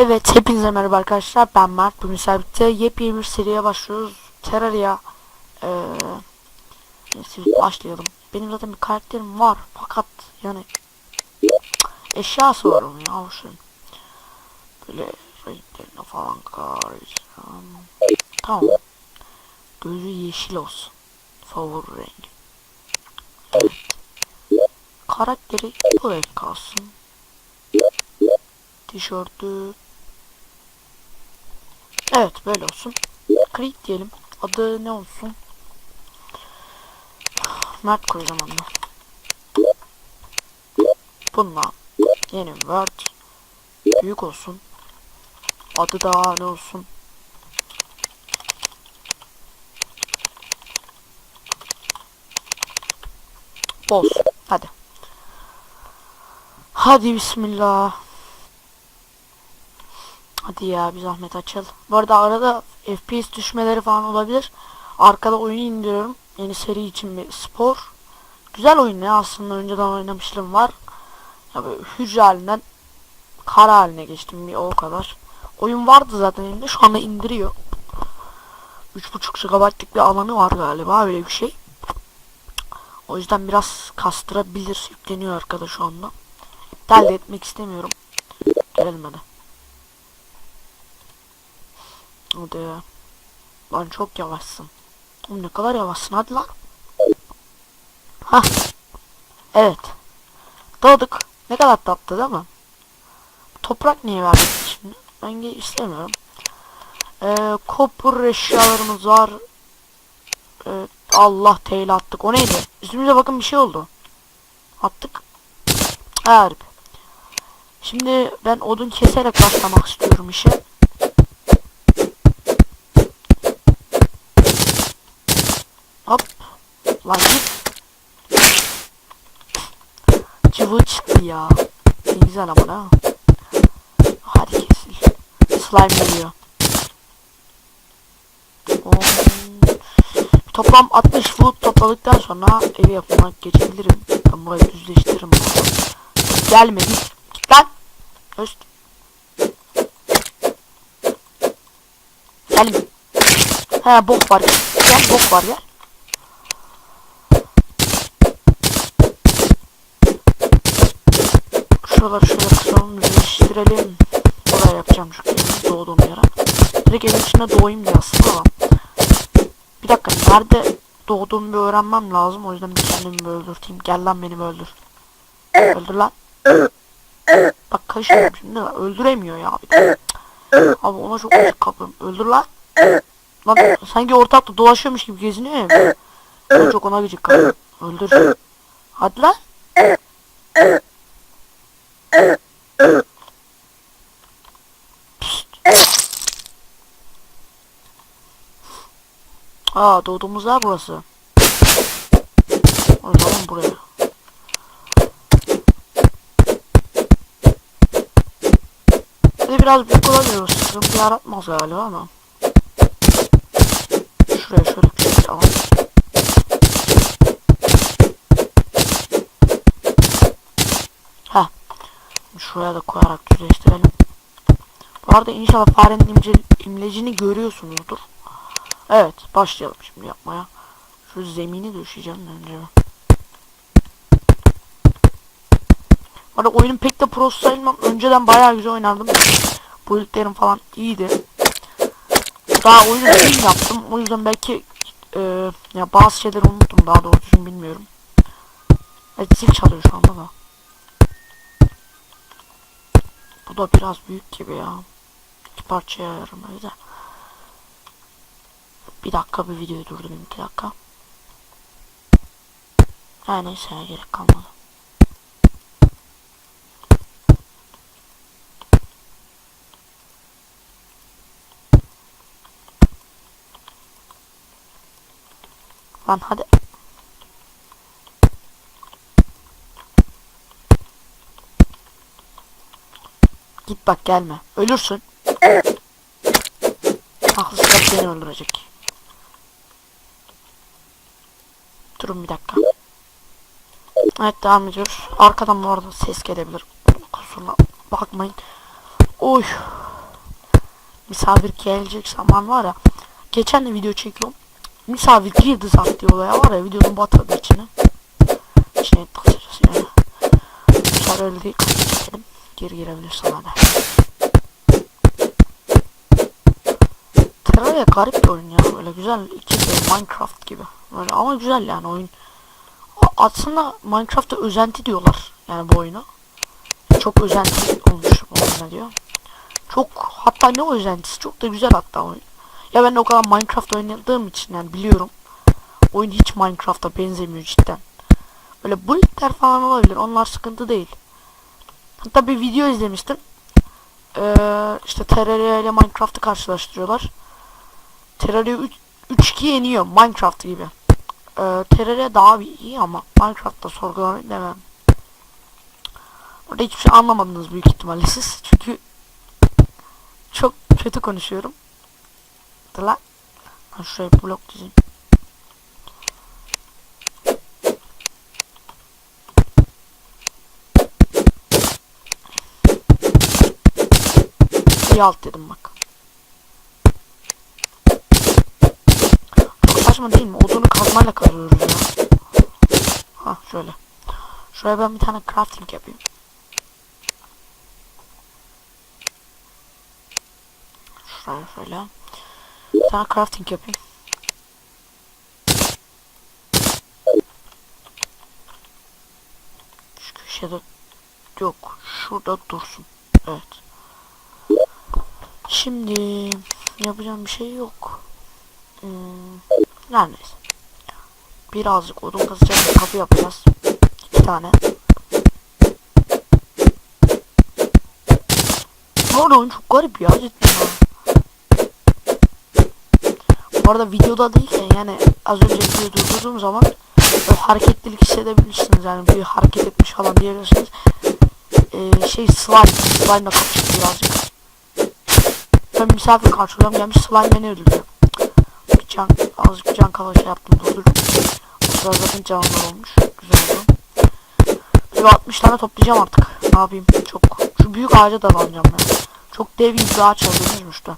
Evet hepinize merhaba arkadaşlar. Ben Mert. Bugün birlikte yepyeni bir seriye başlıyoruz. Terraria ee, başlayalım. Benim zaten bir karakterim var fakat yani eşyası var onun ya hoşun böyle renklerine falan karıştıracağım tamam. Gözü yeşil olsun. Favori rengi evet. Karakteri bu renk kalsın. Tişörtü Evet böyle olsun. Creed diyelim. Adı ne olsun? Mert koyacağım onu. Bununla yeni Word büyük olsun. Adı da ne olsun? Boz. Hadi. Hadi bismillah. Hadi ya bir zahmet açıl. Bu arada arada FPS düşmeleri falan olabilir. Arkada oyunu indiriyorum. Yeni seri için bir spor. Güzel oyun ya aslında önceden oynamışlığım var. Ya böyle hücre halinden kara haline geçtim bir o kadar. Oyun vardı zaten elimde şu anda indiriyor. 3.5 GB'lık bir alanı var galiba öyle bir şey. O yüzden biraz kastırabilir yükleniyor arkada şu anda. İptal etmek istemiyorum. Gelelim hadi. Hadi ya. Lan çok yavaşsın. Oğlum ne kadar yavaşsın hadi lan. Hah. Evet. Doğduk. Ne kadar tatlı değil mi? Toprak niye verdik şimdi? Ben istemiyorum. Ee, kopur eşyalarımız var. Ee, Allah teyle attık. O neydi? Üstümüze bakın bir şey oldu. Attık. Harbi. Şimdi ben odun keserek başlamak istiyorum işe. Hop. Lan git. Cıvı çıktı ya. Ne güzel ama ha. Hadi kesil. Slime geliyor. Toplam 60 foot topladıktan sonra evi yapmaya geçebilirim. Ben burayı düzleştiririm. Gelme git. Lan. Öst. Gelme. He bok var. Gel bok var gel. Şuraları şöyle kısalım, düzleştirelim. Oraya yapacağım çünkü doğduğum yere. Direkt evin içine doğayım diye aslında ama. Bir dakika, nerede doğduğumu bir öğrenmem lazım. O yüzden bir kendimi bir öldürteyim. Gel lan beni öldür. Öldür lan. Bak kaşıyorum şimdi lan. Öldüremiyor ya. Abi ona çok acık kapıyorum. Öldür lan. Lan sanki ortalıkta dolaşıyormuş gibi geziniyor ya. Çok ona gıcık kapıyorum. Öldür. Hadi lan. Aa doğduğumuz yer burası. O zaman buraya. Hadi biraz büyük olabilir. Sıkıntı yaratmaz galiba ama. Şuraya şöyle Şuraya da koyarak düzleştirelim. Bu arada inşallah farenin imce, imlecini görüyorsunuzdur. Evet başlayalım şimdi yapmaya. Şu zemini döşeyeceğim önce. Arada oyunun pek de pro sayılmam. Önceden bayağı güzel oynardım. Bu ilklerim falan iyiydi. Daha oyunu film yaptım. O yüzden belki e, ya bazı şeyleri unuttum daha doğru düzgün bilmiyorum. Evet zil çalıyor şu anda da. Bu da biraz büyük gibi ya. İki parçaya ayarım öyle. Bir dakika bir videoyu durdurayım iki dakika. Ha neyse gerek kalmadı. Lan hadi. Git bak gelme. Ölürsün. Haklısın beni öldürecek. Durun bir dakika. Evet devam ediyoruz. Arkadan bu arada ses gelebilir. Kusuruna bakmayın. Oy. misafir gelecek zaman var ya. Geçen de video çekiyorum. Misafir girdi zat diye olaya var ya videonun batırdı içine. İçine kısacası yani. Değil. Çekelim. Geri girebilirsin hadi. Terraria garip bir oyun ya. Böyle güzel iki böyle Minecraft gibi. Böyle ama güzel yani oyun. Aslında Minecraft'ta özenti diyorlar yani bu oyuna. Çok özenti olmuş bu oyuna diyor. Çok hatta ne özentisi çok da güzel hatta oyun. Ya ben o kadar Minecraft oynadığım için yani biliyorum. Oyun hiç Minecraft'a benzemiyor cidden. Böyle bulletler falan olabilir. Onlar sıkıntı değil. Hatta bir video izlemiştim. Ee, işte Terraria ile Minecraft'ı karşılaştırıyorlar. Terraria 3 3-2 yeniyor Minecraft gibi. Ee, Terraria daha iyi ama Minecraft'ta sorgulamayı demem. Orada hiçbir şey anlamadınız büyük ihtimalle siz. Çünkü çok kötü konuşuyorum. Dur lan. Ben şuraya blok dizeyim. İyi alt dedim bak. Çok saçma değil mi? Odunu kazmayla kazıyoruz ya. Ha şöyle. Şuraya ben bir tane crafting yapayım. Şuraya şöyle. Bir tane crafting yapayım. Şu köşede yok. Şurada dursun. Evet. Şimdi yapacağım bir şey yok. Hmm, her neyse. Birazcık odun kazacağız. Kapı yapacağız. İki tane. Arada oyun çok garip ya cidden. Bu arada videoda değilken yani az önce videoyu durdurduğum zaman böyle hareketlilik hissedebilirsiniz yani bir hareket etmiş falan diyebilirsiniz. Ee, şey slime, slime'la kapıştık birazcık. Ben misafir karşılıyorum gelmiş slime beni öldürdü. Bir can, azıcık can kala şey yaptım durdurdum. O sırada zaten canlılar olmuş. Güzel oldu. Böyle 60 tane toplayacağım artık. Ne yapayım? Çok. Şu büyük ağaca dalanacağım ben. Çok dev bir ağaç öldürmüş de.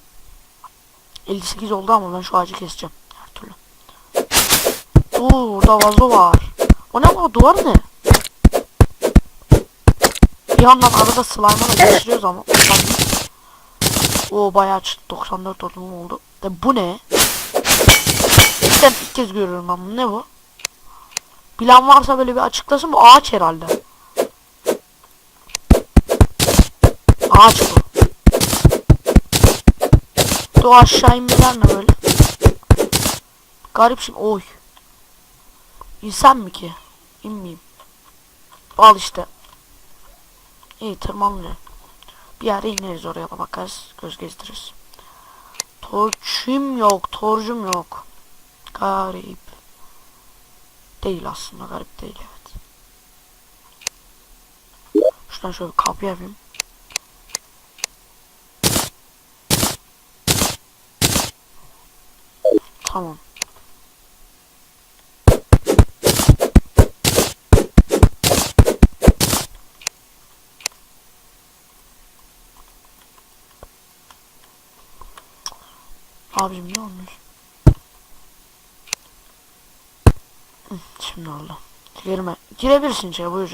58 oldu ama ben şu ağacı keseceğim. Her türlü. Oo, orada vazo var. O ne o duvar ne? Bir yandan arada slime'la geçiriyoruz ama. O bayağı çıktı. 94 odun oldu. De bu ne? Cidden ilk kez görüyorum ben bunu. Ne bu? Bilen varsa böyle bir açıklasın. Bu ağaç herhalde. Ağaç bu. Bu aşağı inmeler ne böyle? Garip şimdi. Oy. İnsan mı ki? İnmeyeyim. Al işte. İyi tırmanmıyor. Bir yere ineriz oraya bakarız. Göz gezdiririz. Torçum yok. Torcum yok. Garip. Değil aslında. Garip değil evet. Şuradan şöyle bir kapı yapayım. Tamam. Abicim ne olmuş? Hı, Şimdi oldu. Girme. Girebilirsin içeri buyur.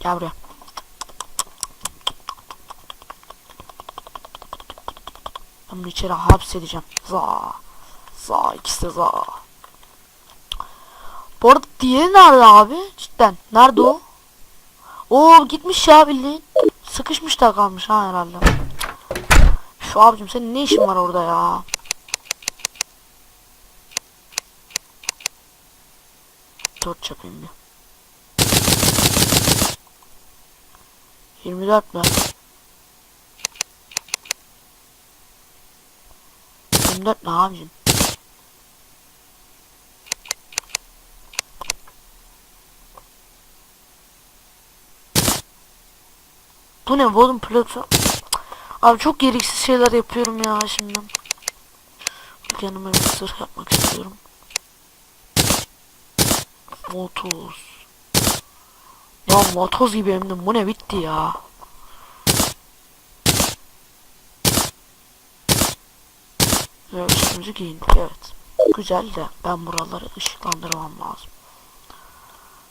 Gel buraya. Ben bunu içeri hapsedeceğim. Za. Za ikisi de za. Bu arada diğeri nerede abi? Cidden. Nerede o? Oo gitmiş ya bildiğin. Sıkışmış da kalmış ha herhalde. Abicim senin ne işin var orada ya? Dört yapayım bir. 24 mi? 24 ne abicim? Bu ne oğlum platform? Abi çok gereksiz şeyler yapıyorum ya şimdi. Yanıma bir sırh yapmak istiyorum. 30. Ya vatoz gibi de bu ne bitti ya. Ve üstümüzü giyindik evet. Güzel de ben buraları ışıklandırmam lazım.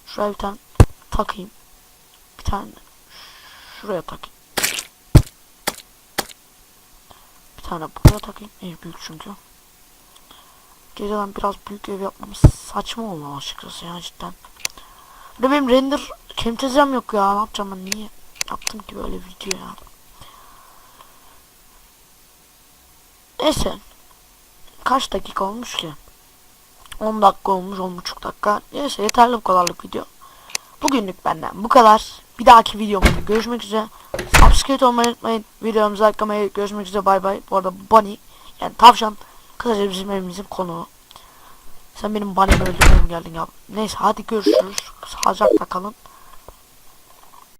Şuraya bir tane takayım. Bir tane şuraya takayım. Bir tane buraya takayım. Ev büyük çünkü. Geceden biraz büyük ev yapmamız saçma olmalı açıkçası ya cidden. De benim render kemtezem yok ya. Ne yapacağım ben niye yaptım ki böyle video ya. Neyse. Kaç dakika olmuş ki? 10 dakika olmuş, 10,5 dakika. Neyse yeterli bu kadarlık video. Bugünlük benden bu kadar. Bir dahaki videomda görüşmek üzere. Subscribe olmayı unutmayın. Videomuzu likelamayı görüşmek üzere bay bay. Bu arada Bunny yani tavşan kısaca bizim evimizin konuğu. Sen benim Bunny'mi öldürmeye geldin ya? Neyse hadi görüşürüz. Sağlıcakla kalın.